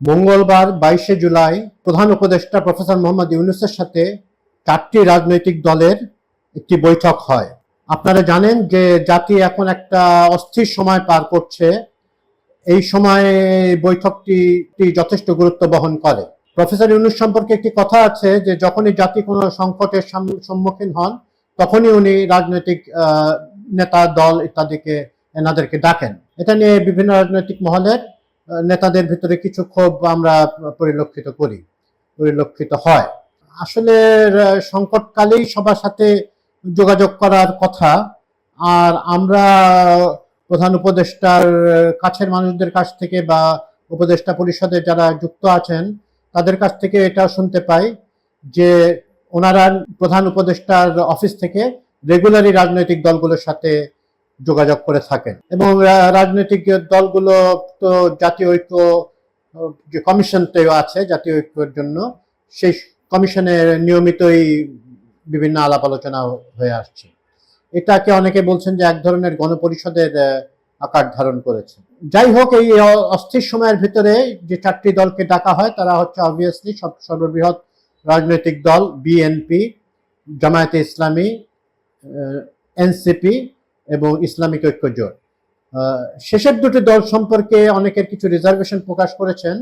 মঙ্গলবার বাইশে জুলাই প্রধান উপদেষ্টা প্রফেসর মোহাম্মদ ইউনুসের সাথে চারটি রাজনৈতিক দলের একটি বৈঠক হয়। আপনারা জানেন যে জাতি এখন একটা অস্থির সময় পার করছে। এই সময়ে বৈঠকটি যথেষ্ট গুরুত্ব বহন করে। প্রফেসর ইউনুস সম্পর্কে একটি কথা আছে যে, যখনই জাতি কোনো সংকটের সম্মুখীন হন, তখনই উনি রাজনৈতিক নেতা, দল ইত্যাদিকে, এনাদেরকে ডাকেন। এটা নিয়ে বিভিন্ন রাজনৈতিক মহলের নেতাদের ভিতরে কিছু ক্ষোভ আমরা পরিলক্ষিত করি, পরিলক্ষিত হয়। আসলে সংকটকালেই সবার সাথে যোগাযোগ করার কথা। আর আমরা প্রধান উপদেষ্টার কাছের মানুষদের কাছ থেকে বা উপদেষ্টা পরিষদে যারা যুক্ত আছেন, তাদের কাছ থেকে এটা শুনতে পাই যে ওনারা প্রধান উপদেষ্টার অফিস থেকে রেগুলারই রাজনৈতিক দলগুলোর সাথে যোগাযোগ করে থাকেন। এবং রাজনৈতিক দলগুলো তো জাতীয় ঐক্য, যে কমিশনতেও আছে জাতীয় ঐক্যের জন্য, সেই কমিশনের নিয়মিতই বিভিন্ন আলাপ আলোচনা হয়ে আসছে। এটাকে অনেকে বলছেন যে এক ধরনের গণপরিষদের আকার ধারণ করেছে। যাই হোক, এই অস্থির সময়ের ভিতরে যে চারটি দলকে ডাকা হয়, তারা হচ্ছে অবভিয়াসলি সব, সর্ববৃহৎ রাজনৈতিক দল, বিএনপি, জামায়াতে ইসলামী এনসিপি এবং ইসলামিক ঐক্য জোট শেষের দুটি দল সম্পর্কে অনেকের কিছু রিজার্ভেশন প্রকাশ করেছেন।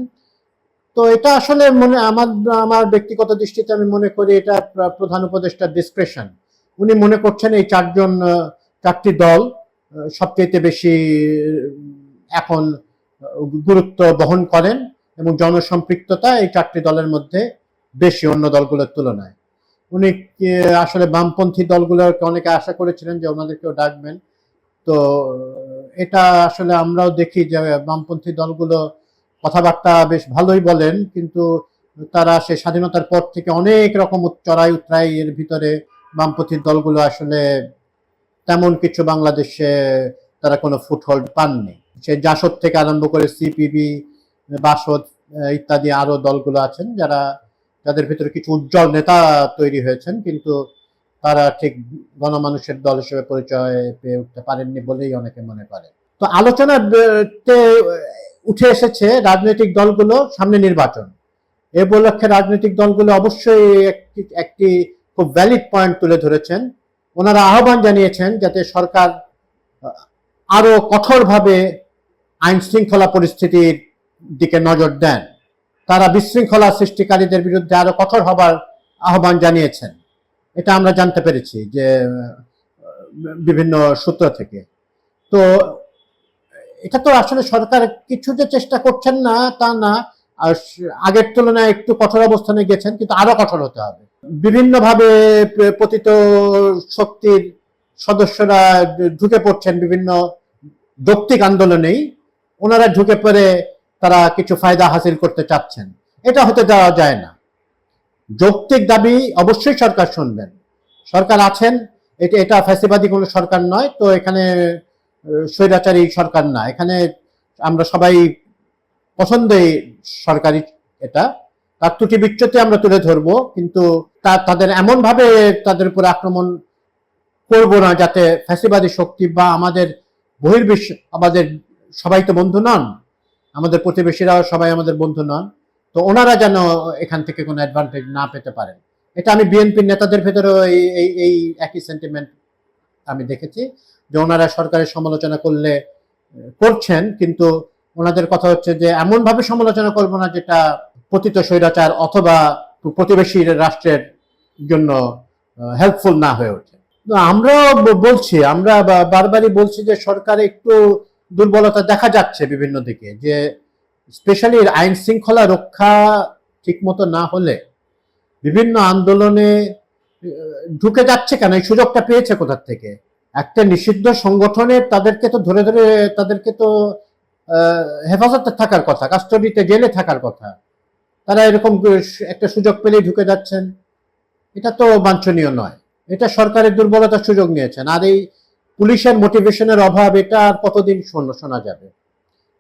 তো এটা আসলে মনে, আমার আমার ব্যক্তিগত দৃষ্টিতে আমি মনে করি এটা প্রধান উপদেষ্টার ডিসক্রেশন উনি মনে করছেন এই চারজন চারটি দল সবচেয়ে বেশি এখন গুরুত্ব বহন করেন এবং জনসম্পৃক্ততা এই চারটি দলের মধ্যে বেশি অন্য দলগুলোর তুলনায়। উনি আসলে বামপন্থী দলগুলোকে অনেকে আশা করেছিলেন যে ওনাদেরকেও ডাকবেন। তো, এটা আসলে আমরাও দেখি যে বামপন্থী দলগুলো কথাবার্তা বেশ ভালোই বলেন, কিন্তু তারা সে স্বাধীনতার পর থেকে অনেক রকম চড়াই উতরাই এর ভিতরে বামপন্থী দলগুলো আসলে তেমন কিছু বাংলাদেশে তারা কোনো ফুটহোল্ড পাননি। সে জাসদ থেকে আরম্ভ করে সিপিবি, বাসদ ইত্যাদি আরও দলগুলো আছেন যারা যাদের ভিতরে কিছু উজ্জ্বল নেতা তৈরি হয়েছেন, কিন্তু তারা ঠিক গণমানুষের দল হিসেবে পরিচয় পেয়ে উঠতে পারেননি বলেই অনেকে মনে করে। তো আলোচনাতে উঠে এসেছে রাজনৈতিক দলগুলো সামনে নির্বাচন। এ উপলক্ষে রাজনৈতিক দলগুলো অবশ্যই একটি একটি খুব ভ্যালিড পয়েন্ট তুলে ধরেছেন। ওনারা আহ্বান জানিয়েছেন যাতে সরকার আরও কঠোরভাবে আইন শৃঙ্খলা পরিস্থিতির দিকে নজর দেন। তারা বিশৃঙ্খলা সৃষ্টিকারীদের বিরুদ্ধে আরও কঠোর হবার আহ্বান জানিয়েছেন। এটা আমরা জানতে পেরেছি যে, বিভিন্ন সূত্র থেকে। তো, এটা তো আসলে সরকার কিছু যে চেষ্টা করছেন না, তা না। আগের তুলনায় একটু কঠোর অবস্থানে গেছেন, কিন্তু আরও কঠোর হতে হবে। বিভিন্নভাবে পতিত শক্তির সদস্যরা ঢুকে পড়ছেন বিভিন্ন যৌক্তিক আন্দোলনেই। ওনারা ঢুকে পড়ে তারা কিছু ফায়দা হাসিল করতে চাচ্ছেন। এটা হতে দেওয়া যায় না। যৌক্তিক দাবি অবশ্যই সরকার শুনবেন। সরকার আছেন, এটা এটা ফ্যাসিবাদী কোনো সরকার নয়, তো এখানে স্বৈরাচারী সরকার না। এখানে আমরা সবাই পছন্দই সরকারি এটা। তার ত্রুটি বিচ্যুতি আমরা তুলে ধরবো, কিন্তু তা তাদের এমনভাবে তাদের উপর আক্রমণ করব না, যাতে ফ্যাসিবাদী শক্তি বা আমাদের বহির্বিশ্ব আমাদের সবাই তো বন্ধু নন। আমাদের প্রতিবেশীরাও সবাই আমাদের বন্ধু নন। তো ওনারা যেন এখান থেকে কোনো অ্যাডভান্টেজ না পেতে পারেন। এটা আমি বিএনপির নেতাদের ভেতরেও এই এই একই সেন্টিমেন্ট আমি দেখেছি যে ওনারা সরকারের সমালোচনা করলে, করছেন, কিন্তু ওনাদের কথা হচ্ছে যে এমন ভাবে সমালোচনা করব না যেটা পতিত স্বৈরাচার অথবা প্রতিবেশী রাষ্ট্রের জন্য হেল্পফুল না হয়ে ওঠে। তো আমরাও বলছি, আমরা বারবারই বলছি যে সরকার একটু দুর্বলতা দেখা যাচ্ছে বিভিন্ন দিকে, যে স্পেশালি আইন শৃঙ্খলা রক্ষা ঠিকমতো না হলে বিভিন্ন আন্দোলনে ঢুকে যাচ্ছে কেন? এই সুযোগটা পেয়েছে কোথার থেকে? একটা নিষিদ্ধ সংগঠনের তাদেরকে তো ধরে ধরে, তাদেরকে তো হেফাজতে থাকার কথা, কাস্টডিতে জেলে থাকার কথা। তারা এরকম একটা সুযোগ পেলেই ঢুকে যাচ্ছেন। এটা তো বাঞ্ছনীয় নয়। এটা সরকারের দুর্বলতার সুযোগ নিয়েছেন। আর এই পুলিশের মোটিভেশনের অভাব, এটা আর কতদিন শোন- যাবে?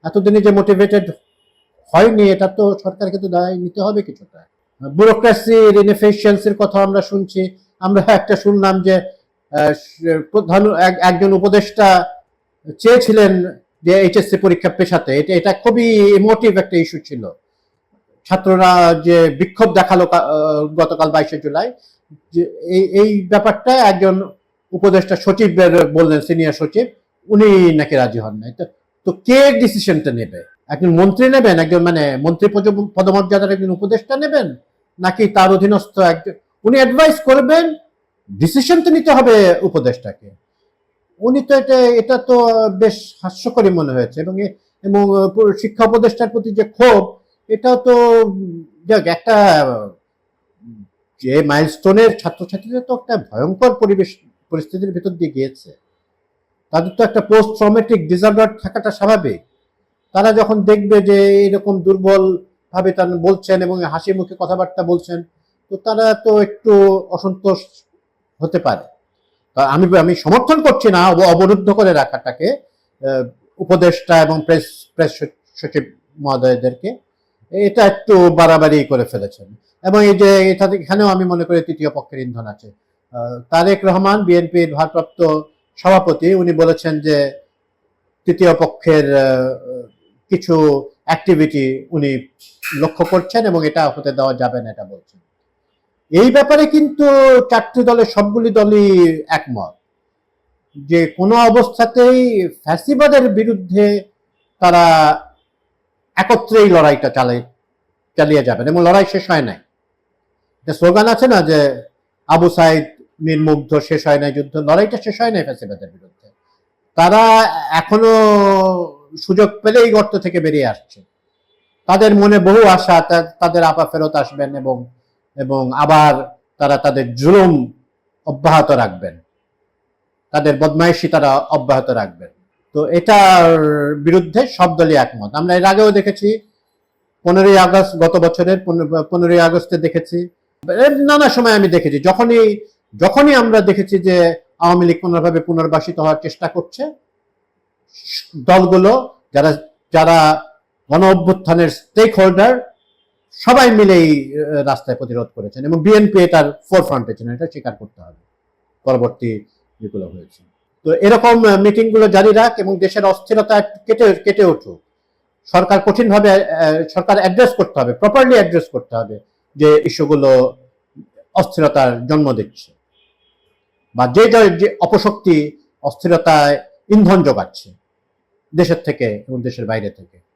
এতদিনে যে মোটিভেটেড হয়নি, এটা তো সরকারকে তো দায় নিতে হবে কিছুটা। ব্যুরোক্রেসির ইনএফিসিয়েন্সির কথা আমরা শুনছি। আমরা একটা শুনলাম যে প্রধান এক- একজন উপদেষ্টা চেয়েছিলেন যে এইচএসসি পরীক্ষা পেশাতে। এটা এটা খুবই ইমোটিভ একটা ইস্যু ছিল। ছাত্ররা যে বিক্ষোভ দেখাল গতকাল বাইশে জুলাই, যে এই এই ব্যাপারটা একজন উপদেষ্টা সচিবের বললেন সিনিয়র সচিব, উনি নাকি রাজি হন নাই। তো কে ডিসিশনটা নেবে? একজন মন্ত্রী নেবেন? একজন মানে মন্ত্রী পদ- পদমর্যাদার একজন উপদেষ্টা নেবেন? নাকি তার অধীনস্থ একজন উনি অ্যাডভাইস করবেন ডিসিশন তো নিতে হবে উপদেষ্টাকে। উনি তো এটা এটা তো বেশ হাস্যকরী মনে হয়েছে। এবং এবং শিক্ষা উপদেষ্টার প্রতি যে ক্ষোভ, এটাও তো, যাক, একটা যে মাইলস্টোনের ছাত্রছাত্রীদের তো একটা ভয়ঙ্কর পরিবেশ পরিস্থিতির ভিতর দিয়ে গিয়েছে। তাদের তো একটা পোস্ট ট্রমেটিক ডিসঅর্ডার থাকাটা স্বাভাবিক। তারা যখন দেখবে যে এরকম দুর্বল ভাবে তারা বলছেন এবং হাসি মুখে কথাবার্তা বলছেন, তো তারা তো একটু অসন্তোষ হতে পারে। আমি আমি সমর্থন করছি না অবরুদ্ধ করে রাখাটাকে উপদেষ্টা এবং প্রেস প্রেস সচিব মহোদয়দেরকে। এটা একটু বাড়াবাড়ি করে ফেলেছেন। এবং এই যে এখানেও আমি মনে করি তৃতীয় পক্ষের ইন্ধন আছে। তারেক রহমান, বিএনপির ভারপ্রাপ্ত সভাপতি, উনি বলেছেন যে তৃতীয় পক্ষের কিছু অ্যাক্টিভিটি উনি লক্ষ্য করছেন এবং এটা হতে দেওয়া যাবে না, এটা বলছেন। এই ব্যাপারে কিন্তু চারটি দলের সবগুলি দলই একমত। যে কোনো অবস্থাতেই ফ্যাসিবাদের বিরুদ্ধে তারা একত্রেই লড়াইটা চালাই চালিয়ে যাবেন এবং লড়াই শেষ হয় নাই। স্লোগান আছে না যে, আবু সাইদ মীর মুগ্ধ শেষ হয় নাই যুদ্ধ, লড়াইটা শেষ হয় নাই ফ্যাসিবাদের বিরুদ্ধে। তারা এখনও সুযোগ পেলেই গর্ত থেকে বেরিয়ে আসছে। তাদের মনে বহু আশা তাদের আপা ফেরত আসবেন এবং এবং আবার তারা তাদের জুলুম অব্যাহত রাখবেন। তাদের বদমাইশি তারা অব্যাহত রাখবেন। তো এটার বিরুদ্ধে সব দলই একমত। আমরা এর আগেও দেখেছি, পনেরোই আগস্ট গত বছরের পনেরোই আগস্টে দেখেছি। নানা সময় আমি দেখেছি, যখনই যখনই আমরা দেখেছি যে আওয়ামী লীগ কোনোভাবে পুনর্বাসিত হওয়ার চেষ্টা করছে, দলগুলো যারা যারা গণ অভ্যুত্থানের স্টেক হোল্ডার সবাই মিলেই রাস্তায় প্রতিরোধ করেছেন এবং বিএনপি এটার ফোর ফ্রন্টে ছিলেন এটা স্বীকার করতে হবে। পরবর্তী যেগুলো হয়েছে। তো এরকম মিটিংগুলো জারি রাখ এবং দেশের অস্থিরতা কেটে কেটে উঠুক। সরকার কঠিনভাবে সরকার অ্যাড্রেস করতে হবে প্রপারলি অ্যাড্রেস করতে হবে যে ইস্যুগুলো অস্থিরতার জন্ম দিচ্ছে। বা যে যে- অপশক্তি অস্থিরতায় ইন্ধন যোগাচ্ছে দেশের থেকে এবং দেশের বাইরে থেকে।